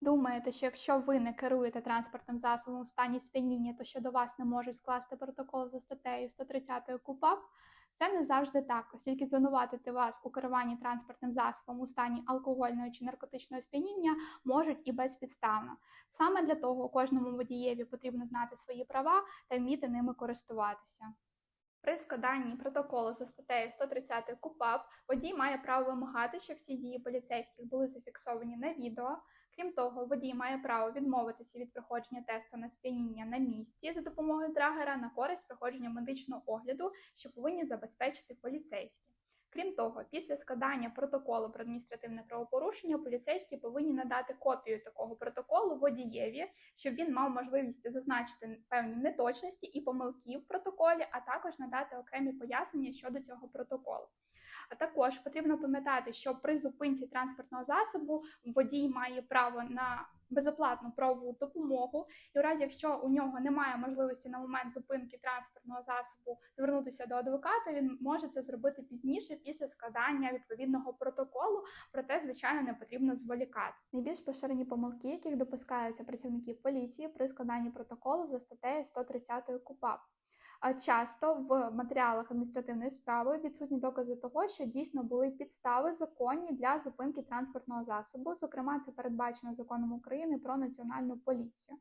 Думаєте, що якщо ви не керуєте транспортним засобом у стані сп'яніння, то щодо вас не можуть скласти протокол за статтею 130 КУПАП? Це не завжди так, оскільки звинуватити вас у керуванні транспортним засобом у стані алкогольного чи наркотичного сп'яніння можуть і безпідставно. Саме для того кожному водієві потрібно знати свої права та вміти ними користуватися. При складанні протоколу за статтею 130 КУПАП водій має право вимагати, щоб всі дії поліцейських були зафіксовані на відео. Крім того, водій має право відмовитися від проходження тесту на сп'яніння на місці за допомогою драгера на користь проходження медичного огляду, що повинні забезпечити поліцейські. Крім того, після складання протоколу про адміністративне правопорушення поліцейські повинні надати копію такого протоколу водієві, щоб він мав можливість зазначити певні неточності і помилки в протоколі, а також надати окремі пояснення щодо цього протоколу. А також потрібно пам'ятати, що при зупинці транспортного засобу водій має право на безоплатну правову допомогу, і в разі, якщо у нього немає можливості на момент зупинки транспортного засобу звернутися до адвоката, він може це зробити пізніше після складання відповідного протоколу. Проте, звичайно, не потрібно зволікати. Найбільш поширені помилки, яких допускаються працівники поліції при складанні протоколу за статтею 130 КУПАП. А часто в матеріалах адміністративної справи відсутні докази того, що дійсно були підстави законні для зупинки транспортного засобу. Зокрема, це передбачено законом України про національну поліцію.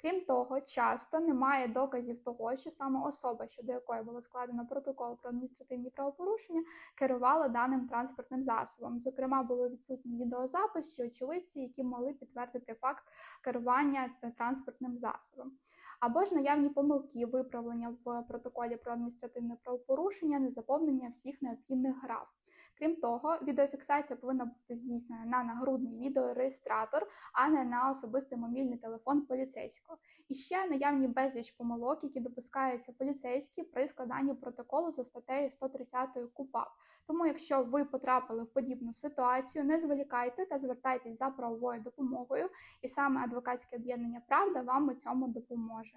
Крім того, часто немає доказів того, що саме особа, щодо якої було складено протокол про адміністративні правопорушення, керувала даним транспортним засобом. Зокрема, були відсутні відеозапис чи очевидці, які могли підтвердити факт керування транспортним засобом. Або ж наявні помилки, виправлення в протоколі про адміністративне правопорушення, незаповнення всіх необхідних граф. Крім того, відеофіксація повинна бути здійснена на нагрудний відеореєстратор, а не на особистий мобільний телефон поліцейського. І ще наявні безліч помилок, які допускаються поліцейські при складанні протоколу за статтею 130 КУПАП. Тому, якщо ви потрапили в подібну ситуацію, не зволікайте та звертайтесь за правовою допомогою, і саме адвокатське об'єднання Правда вам у цьому допоможе.